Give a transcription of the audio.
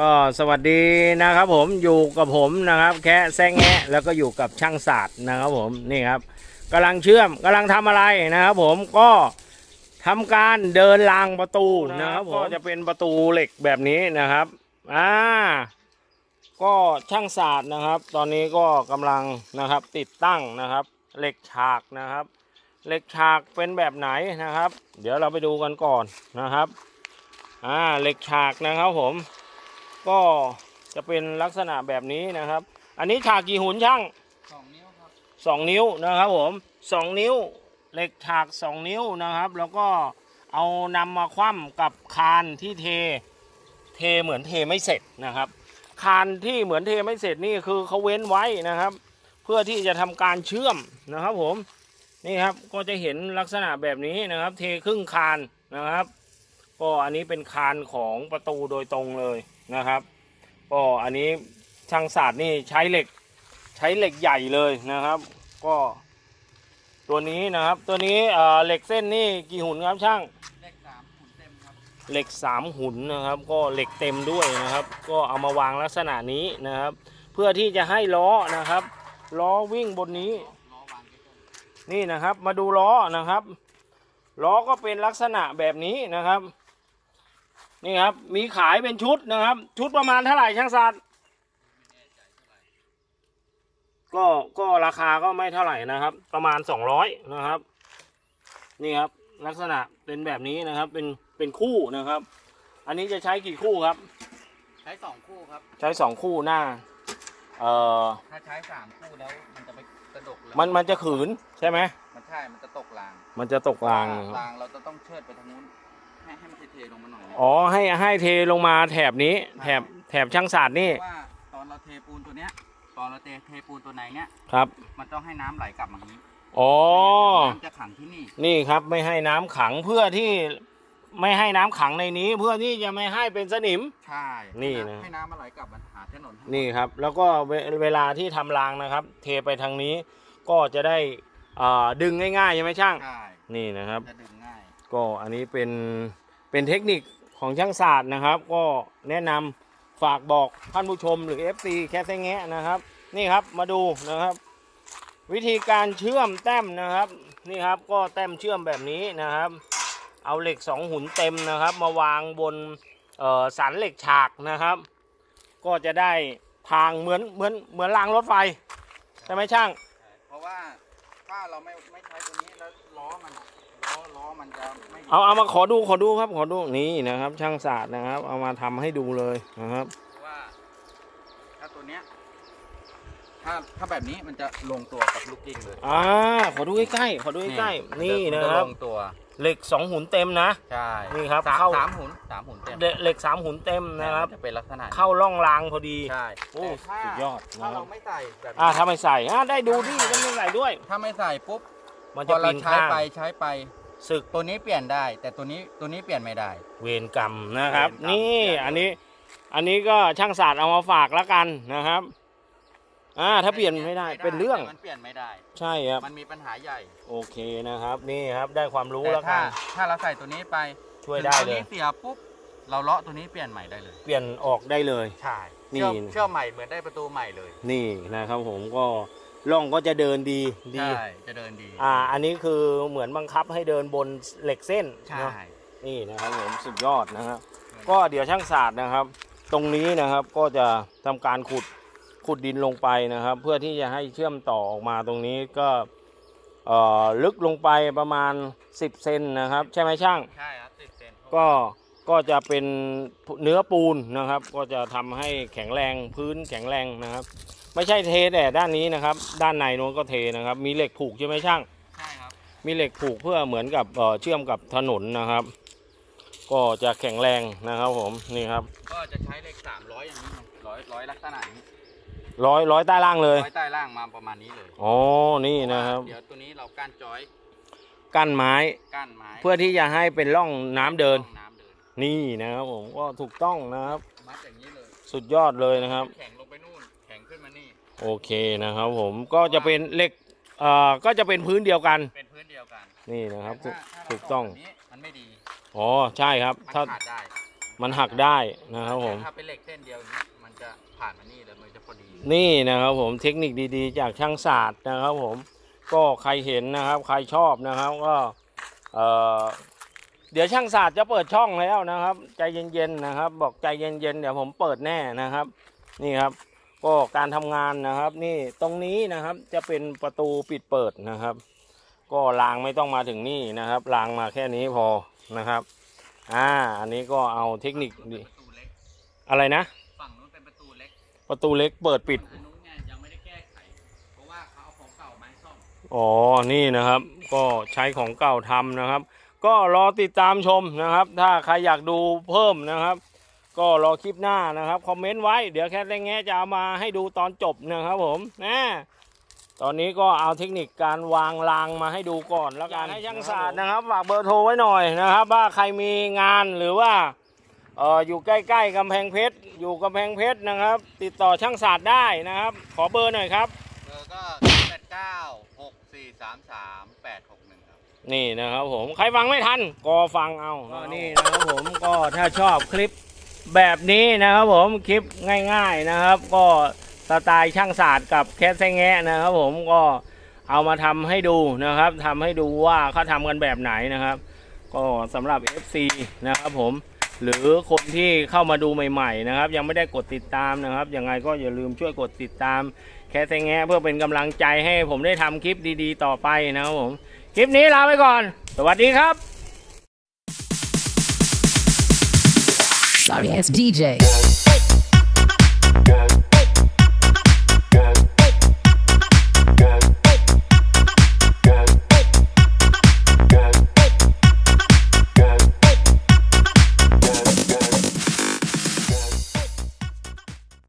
ก็สวัสดีนะครับผมอยู่กับผมนะครับ แค่แซงแงะแล้วก็อยู่กับช่างศาสตร์นะครับผมนี่ครับกำลังเชื่อมกำลังทำอะไรนะครับ ผมก็ทำการเดินรางประตูนะครับก็จะเป็นประตูเหล็กแบบนี้นะครับอ่าก็ช่างศาสตร์นะครับ ตอนนี้ก็กำลังนะครับติดตั้งนะครับ เหล็กฉากนะครับ เหล็กฉากเป็นแบบไหนนะครับ เดี๋ยวเราไปดูกันก่อนนะครับอ่าเหล็กฉากนะครับผม ก็จะเป็นลักษณะแบบนี้นะครับ อันนี้ฉากกี่หุ่นช่างสองนิ้วครับสองนิ้วนะครับผมสองนิ้วเหล็กฉากสองนิ้วนะครับ แล้วก็เอานำมาคว่ำกับคานที่เท เทเหมือนเทไม่เสร็จนะครับคานที่เหมือนเทไม่เสร็จนี่คือเขาเว้นไว้นะครับ เพื่อที่จะทำการเชื่อมนะครับผมนี่ครับก็จะเห็นลักษณะแบบนี้นะครับ เทครึ่งคานนะครับ ก็อันนี้เป็นคานของประตูโดยตรงเลย นะครับก็อันนี้ช่างศาสตร์นี่ใช้เหล็กใช้เหล็กใหญ่เลยนะครับ ก็ตัวนี้นะครับตัวนี้เอ่อเหล็กเส้นนี่กี่หุ่นครับช่างเลขสามหุ่นเต็มครับเหล็กสามหุ่นนะครับ ก็เหล็กเต็มด้วยนะครับ ก็เอามาวางลักษณะนี้นะครับ เพื่อที่จะให้ล้อนะครับ ล้อวิ่งบนนี้ล้อวางใกล้นี่นะครับมาดูล้อนะครับล้อก็เป็นลักษณะแบบนี้นะครับ นี่ครับ มีขายเป็นชุดนะครับ ชุดประมาณเท่าไหร่ช่างศาสตร์ก็ก็ราคาก็ไม่เท่าไหร่นะครับ ประมาณสองร้อยนะครับ นี่ครับ ลักษณะเป็นแบบนี้นะครับ เป็นเป็นคู่นะครับ อันนี้จะใช้กี่คู่ครับๆใช้สองคู่ครับ ใช้สองคู่หน้า เอ่อถ้าใช้สามคู่แล้วมันจะไปกระดกแล้วมันมันจะขืนใช่ไหมมันใช่มันจะตกราง มันจะตกรางนะครับรางเราจะต้องเชิดไปทางนู้น ให้ให้มันเทๆลงมาหน่อยอ๋อให้ให้เทลงมาแถบนี้ แถบแถบช่างศาสตร์นี่เพราะว่าตอนเราเทปูนตัวเนี้ย ตอนเราเทเทปูนตัวไหนเนี้ยครับ มันต้องให้น้ำไหลกลับมาอย่างนี้อ๋อ น้ำจะขังที่นี่นี่ครับไม่ให้น้ำขังเพื่อที่ไม่ให้น้ำขังในนี้ เพื่อที่จะไม่ให้เป็นสนิม ใช่นี่นะ ให้น้ำมันไหลกลับมาหาถนนให้นี่ครับ แล้วก็เวเวลาที่ทำรางนะครับ เทไปทางนี้ก็จะได้อ่าดึงง่ายๆใช่ไหมช่าง ใช่นี่นะครับ จะดึงง่าย ก็อันนี้เป็นเป็นเทคนิคของช่างศาสตร์นะครับ ก็แนะนำฝากบอกท่านผู้ชมหรือ FC แค่แงะนะครับ นี่ครับมาดูนะครับ วิธีการเชื่อมแต้มนะครับ นี่ครับก็แต้มเชื่อมแบบนี้นะครับ เอาเหล็กสองหุ่นเต็มนะครับ มาวางบนสันเหล็กฉากนะครับ ก็จะได้ทางเหมือนเหมือนเหมือนรางรถไฟใช่ไหมช่าง เพราะว่าถ้าเราไม่ไม่ใช้ตัวนี้แล้วล้อมัน ล้อมันจะไม่เอาเอามาขอดูขอดูครับ ขอดูนี่นะครับ ช่างศาสตร์นะครับ เอามาทำให้ดูเลยนะครับ เพราะว่า ถ้าตัวเนี้ยถ้าถ้าแบบนี้มันจะลงตัวกับลูกกิ้งเลยอ่าขอดูใกล้ๆขอดูใกล้ๆนี่มันะจครับลงตัวเหล็กสองหุ่นเต็มนะ ใช่นี่ครับสามเข้า สามหุ่นสามหุ่นเต็มเหล็กเหล็กสามหุ่นเต็มนะครับ จะเป็นลักษณะนี้เข้าร่องรางพอดี ใช่โอ้แต่ถ้าสุดยอดถ้านะครัเราบ ไม่ใส่แบบนี้อ่าถ้าไม่ใส่อ่าได้ดูดิต้องไม่ใส่ด้วย ถ้าไม่ใส่ปุ๊บ มันพจะอเราปีนใช้ข้างไปใช้ไป ศึกตัวนี้เปลี่ยนได้ แต่ตัวนี้ตัวนี้เปลี่ยนไม่ได้ เวรกรรมนะครับ เวรกรรม นี่เปลี่ยนอันนี้ อันนี้ก็ช่างศาสตร์เอามาฝากแล้วกันนะครับ อ่า ถ้าเปลี่ยนไม่ได้เป็นเรื่อง แต่มันเปลี่ยนไม่ได้ ใช่ครับ มันมีปัญหาใหญ่โอเคนะครับ นี่ครับได้ความรู้แต่แล้วกัถ้านถ้าเราใส่ตัวนี้ไปช่วยได้ถึงตัวเลยนี้เสียปุ๊บเราเลาะตัวนี้เปลี่ยนใหม่ได้เลย เปลี่ยนออกได้เลย ใช่นี่ เชื่อมเชื่อมใหม่เหมือนได้ประตูใหม่เลย นี่นะครับผมก็ ล่องก็จะเดินดีดี ใช่จะเดินดีอ่า อันนี้คือเหมือนบังคับให้เดินบนเหล็กเส้นใช่เนอะนี่นะครับผมสุดยอดนะครับก็เดี๋ยวช่างศาสตร์นะครับ ตรงนี้นะครับก็จะทำการขุดขุดดินลงไปนะครับ เพื่อที่จะให้เชื่อมต่อออกมาตรงนี้ก็เอ่อลึกลงไปประมาณ 10เซนนะครับ ใช่ไหมช่าง ใช่ครับติดเซนก็ก็จะเป็นเนื้อปูนนะครับ ก็จะทำให้แข็งแรงพื้นแข็งแรงนะครับ ไม่ใช่เทแต่ด้านนี้นะครับ ด้านในโน้นก็เทนะครับ มีเหล็กผูกใช่ไหมช่าง ใช่ครับ มีเหล็กผูกเพื่อเหมือนกับเอ่อเชื่อมกับถนนนะครับ ก็จะแข็งแรงนะครับผมนี่ครับก็จะใช้เลขสามร้อยอย่างนี้ร้อยร้อยลักษณะนี้ร้อยร้อยใต้ล่างเลยร้อยใต้ล่างมาประมาณนี้เลยอ๋อนี่นะครับ เดี๋ยวตัวนี้เราก้านจอยกั้นไม้ก้านไม้เพื่อที่จะให้เป็นร่องน้ำเดิน ร่องน้ำเดินนี่นะครับผมก็ถูกต้องนะครับ มัดอย่างนี้เลยสุดยอดเลยนะครับ แข็งลง โอเคนะครับผมก็จะเป็นเหล็กเอ่อก็จะเป็นพื้นเดียวกัน เป็นพื้นเดียวกันนี่นะครับ ถูกแต่ถ้าถ้าเราถูกต้อง แบบนี้มันไม่ดีอ๋อใช่ครับ มันถ้าขาดได้มันหักได้นะครับผมถ้าเป็นเหล็กเส้นเดียวอย่างนี้มันจะผ่านมานี่เลยมันจะพอดีนี่นะครับผมเทคนิคดีๆ จากช่างศาสตร์นะครับผม ก็ใครเห็นนะครับ ใครชอบนะครับก็เอ่อเดี๋ยวช่างศาสตร์จะเปิดช่องแล้วนะครับ ใจเย็นๆนะครับ บอกใจเย็นๆเดี๋ยวผมเปิดแน่นะครับ นี่ครับ ก็การทำงานนะครับ นี่ตรงนี้นะครับจะเป็นประตูปิดเปิดนะครับ ก็รางไม่ต้องมาถึงนี่นะครับรางมาแค่นี้พอนะครับ อ่าอันนี้ก็เอาเทคนิคดิประตูเล็กอะไรนะ ฝั่งนู้นเป็นประตูเล็กประตูเล็กเปิดปิด อันนู้นเนี่ยยังไม่ได้แก้ไข เพราะว่าเขาเอาของเก่ามาให้ซ่อม อ๋อ นี่นะครับ ก็ใช้ของเก่าทำนะครับ ก็รอติดตามชมนะครับ ถ้าใครอยากดูเพิ่มนะครับ ก็รอคลิปหน้านะครับคอมเมนต์ไว้เดี๋ยวแค่แรงแง่จะเอามาให้ดูตอนจบนะครับผมนะตอนนี้ก็เอาเทคนิคการวางรางมาให้ดูก่อนแล้วกันให้ช่างศาสตร์นะครับฝากเบอร์โทรไว้หน่อยนะครับ ว่าใครมีงานหรือว่าเอออยู่ใกล้ๆกำแพงเพชรอยู่กำแพงเพชรนะครับ ติดต่อช่างศาสตร์ได้นะครับ ขอเบอร์หน่อยครับเบอร์ก็แปดเก้าหกสี่สามสามแปดหกหนึ่งครับนี่นะครับผมใครฟังไม่ทันก็ฟังเอาก็นี่นะครับผมก็ถ้าชอบคลิป แบบนี้นะครับผมคลิปง่าย ๆนะครับ ก็สไตล์ช่างศาสตร์กับแคสแซงแงะนะครับ ผมก็เอามาทำให้ดูนะครับทำให้ดูว่าเขาทำกันแบบไหนนะครับ ก็สำหรับ FC นะครับผมหรือคนที่เข้ามาดูใหม่ๆนะครับ ยังไม่ได้กดติดตามนะครับยังไงก็อย่าลืมช่วยกดติดตามแคสแซงแงะเพื่อเป็นกำลังใจให้ผมได้ทำคลิปดีๆ ต่อไปนะครับผมคลิปนี้ลาไปก่อน สวัสดีครับ Sorry ass DJ.